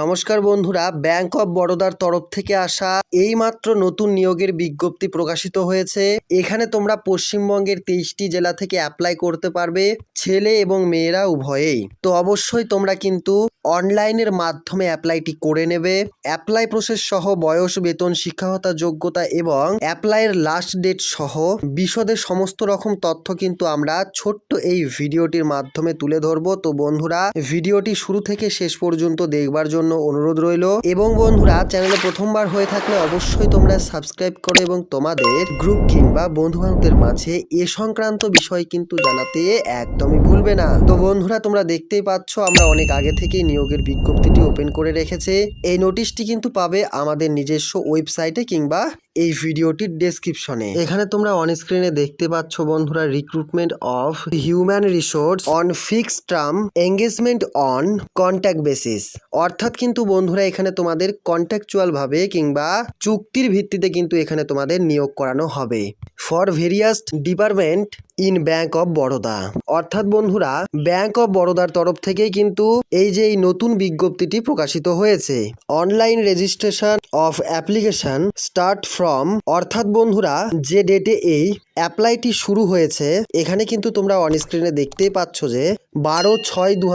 নমস্কার বন্ধুরা bank of বরোদার তরফ থেকে আসা এইমাত্র নতুন নিয়োগের বিজ্ঞপ্তি প্রকাশিত হয়েছে। এখানে তোমরা পশ্চিমবঙ্গের তেইশটি জেলা থেকে অ্যাপ্লাই করতে পারবে, ছেলে এবং মেয়েরা উভয়েই। তো অবশ্যই তোমরা কিন্তু অনলাইনের মাধ্যমে অ্যাপ্লাইটি করে নেবে। অ্যাপ্লাই প্রসেস সহ বয়স, বেতন, শিক্ষাগতা যোগ্যতা এবং অ্যাপ্লাইয়ের লাস্ট ডেট সহ বিশদে সমস্ত রকম তথ্য কিন্তু আমরা ছোট্ট এই ভিডিওটির মাধ্যমে তুলে ধরবো। তো বন্ধুরা, ভিডিওটি শুরু থেকে শেষ পর্যন্ত দেখবার জন্য অনুরোধ রইল। এবং বন্ধুরা, চ্যানেলে প্রথমবার হয়ে থাকলে অবশ্যই তোমরা সাবস্ক্রাইব করো এবং তোমাদের গ্রুপ কিংবা বন্ধু বান্ধবদের মাঝে এ সংক্রান্ত বিষয় কিন্তু জানাতে একদমই ভুলবে না। তো বন্ধুরা, তোমরা দেখতেই পাচ্ছ, আমরা অনেক আগে থেকেই নিয়োগের বিজ্ঞপ্তিটি ওপেন করে রেখেছে। এই নোটিশটি কিন্তু পাবে আমাদের নিজস্ব ওয়েবসাইটে কিংবা এই ভিডিওটির ডেসক্রিপশনে এখানে তোমরা অন স্ক্রিনে দেখতে পাচ্ছ বন্ধুরা recruitment of human resource on fixed term engagement on contact basis অর্থাৎ কিন্তু বন্ধুরা, এখানে তোমাদের কন্ট্যাকচুয়াল ভাবে কিংবা চুক্তির ভিত্তিতে কিন্তু এখানে তোমাদের নিয়োগ করানো হবে। For various department in bank of Baroda. অর্থাৎ বন্ধুরা, ব্যাংক অফ বরোদার তরফ থেকেই কিন্তু এই যে এই নতুন বিজ্ঞপ্তিটি প্রকাশিত হয়েছে। Online registration of application start from, অর্থাৎ বন্ধুরা, যে ডেটে এই অ্যাপ্লাইটি শুরু হয়েছে, এখানে কিন্তু তোমরা অন স্ক্রিনে দেখতেই পাচ্ছ যে, বারো ছয় দু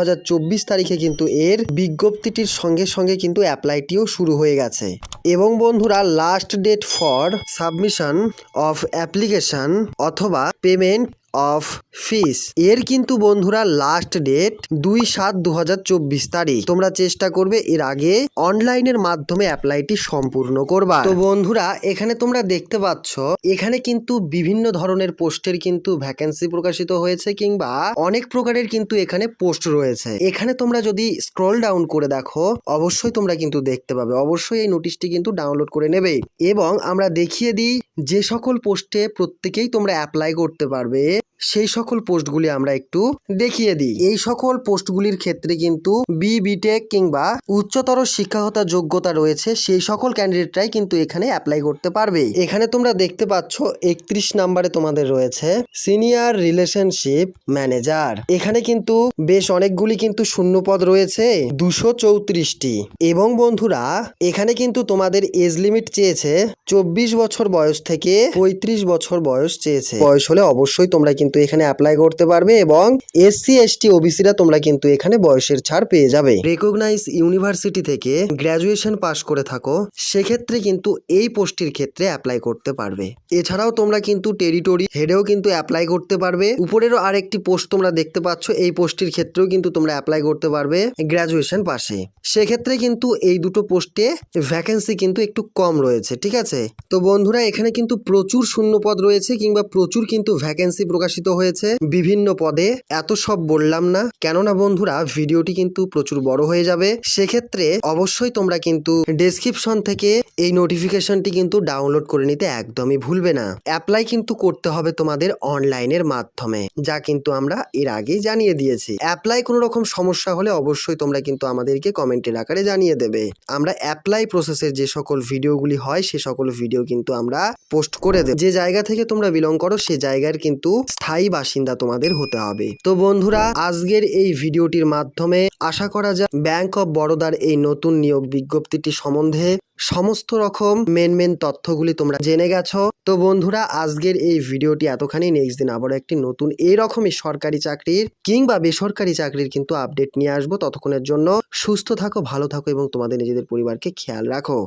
তারিখে কিন্তু এর বিজ্ঞপ্তিটির সঙ্গে সঙ্গে কিন্তু অ্যাপ্লাইটিও শুরু হয়ে গেছে। এবং বন্ধুরা last date for submission of application অথবা পেমেন্ট অফ ফিস। এর কিন্তু বন্ধুরা লাস্ট ডেট দুই সাত দু তারিখ। তোমরা চেষ্টা করবে এর আগে অনলাইনের মাধ্যমে অ্যাপ্লাইটি সম্পূর্ণ করবা তো বন্ধুরা, এখানে তোমরা দেখতে পাচ্ছ, এখানে কিন্তু বিভিন্ন ধরনের পোস্টের কিন্তু ভ্যাকেন্সি প্রকাশিত হয়েছে কিংবা অনেক প্রকারের কিন্তু এখানে পোস্ট রয়েছে। এখানে তোমরা যদি স্ক্রল ডাউন করে দেখো, অবশ্যই তোমরা কিন্তু দেখতে পাবে। অবশ্যই এই নোটিশটি কিন্তু ডাউনলোড করে নেবে। এবং আমরা দেখিয়ে দিই, যে সকল পোস্টে প্রত্যেকেই তোমরা অ্যাপ্লাই করতে পারবে। সেই সকল পোস্টগুলি আমরা একটু দেখিয়ে দিই। এই সকল পোস্টগুলির ক্ষেত্রে কিন্তু বি বিটেক কিংবা উচ্চতর শিক্ষাগত যোগ্যতা রয়েছে, সেই সকল ক্যান্ডিডেটরাই কিন্তু এখানে অ্যাপ্লাই করতে পারবে। এখানে তোমরা দেখতে পাচ্ছ, একত্রিশ নাম্বারে তোমাদের রয়েছে সিনিয়র রিলেশনশিপ ম্যানেজার এখানে কিন্তু বেশ অনেকগুলি কিন্তু শূন্যপদ রয়েছে, দুশো চৌত্রিশটি। এবং বন্ধুরা, এখানে কিন্তু তোমাদের এজ লিমিট চেয়েছে চব্বিশ বছর বয়স থেকে পঁয়ত্রিশ বছর বয়স চেয়েছে। বয়স হলে অবশ্যই তোমরা কিন্তু এখানে অ্যাপ্লাই করতে পারবে এবং এসসি এসটি ওবিসিরা তোমরা কিন্তু এখানে বয়সের ছাড় পেয়ে যাবে। রেকগনাইজ ইউনিভার্সিটি থেকে গ্র্যাজুয়েশন পাশ করে থাকো, সেক্ষেত্রে কিন্তু এই পোস্টের ক্ষেত্রে অ্যাপ্লাই করতে পারবে। এছাড়াও তোমরা কিন্তু টেরিটরি হেডেও কিন্তু অ্যাপ্লাই করতে পারবে। উপরেরও আরেকটি পোস্ট তোমরা দেখতে পাচ্ছ, এই পোস্টের ক্ষেত্রেও কিন্তু তোমরা অ্যাপ্লাই করতে পারবে গ্র্যাজুয়েশন পাশে সেক্ষেত্রে কিন্তু এই দুটো পোস্টে ভ্যাকেন্সি কিন্তু একটু কম রয়েছে, ঠিক আছে? তো বন্ধুরা, এখানে কিন্তু প্রচুর শূন্যপদ রয়েছে কিংবা প্রচুর কিন্তু ভ্যাকেন্সি প্রকাশিত হয়েছে বিভিন্ন পদে। এত সব বললাম না। কেননা বন্ধুরা, ভিডিওটি কিন্তু প্রচুর বড় হয়ে যাবে। সেক্ষেত্রে অবশ্যই তোমরা কিন্তু ডেসক্রিপশন থেকে এই নোটিফিকেশনটি কিন্তু ডাউনলোড করে নিতে একদমই ভুলবে না। অ্যাপ্লাই কিন্তু করতে হবে তোমাদের অনলাইনের মাধ্যমে, যা কিন্তু আমরা এর আগেই জানিয়ে দিয়েছি। অ্যাপ্লাই কোনো রকম সমস্যা হলে অবশ্যই তোমরা কিন্তু আমাদেরকে কমেন্টের আকারে জানিয়ে দেবে। আমরা অ্যাপ্লাই প্রসেসের যে সকল ভিডিওগুলি হয়, সে সকল ভিডিও কিন্তু আমরা পোস্ট করে দেব। যে জায়গা থেকে তোমরা বিলং করো, সে জায়গার কিন্তু স্থায়ী বাসিন্দা তোমাদের হতে হবে। তো বন্ধুরা, আজকের এই ভিডিওটির মাধ্যমে আশা করা যায় ব্যাংক অফ বরোদার এই নতুন নিয়োগ বিজ্ঞপ্তিটি সম্বন্ধে সমস্ত রকম মেন মেন তথ্যগুলি তোমরা জেনে গেছো। তো বন্ধুরা, আজকের এই ভিডিওটি এতখানি। নেক্সট দিন আবারও একটি নতুন এরকমই সরকারি চাকরির কিংবা বেসরকারি চাকরির কিন্তু আপডেট নিয়ে আসব। ততক্ষণের জন্য সুস্থ থাকো, ভালো থাকো এবং তোমাদের নিজেদের পরিবারকে খেয়াল রাখো।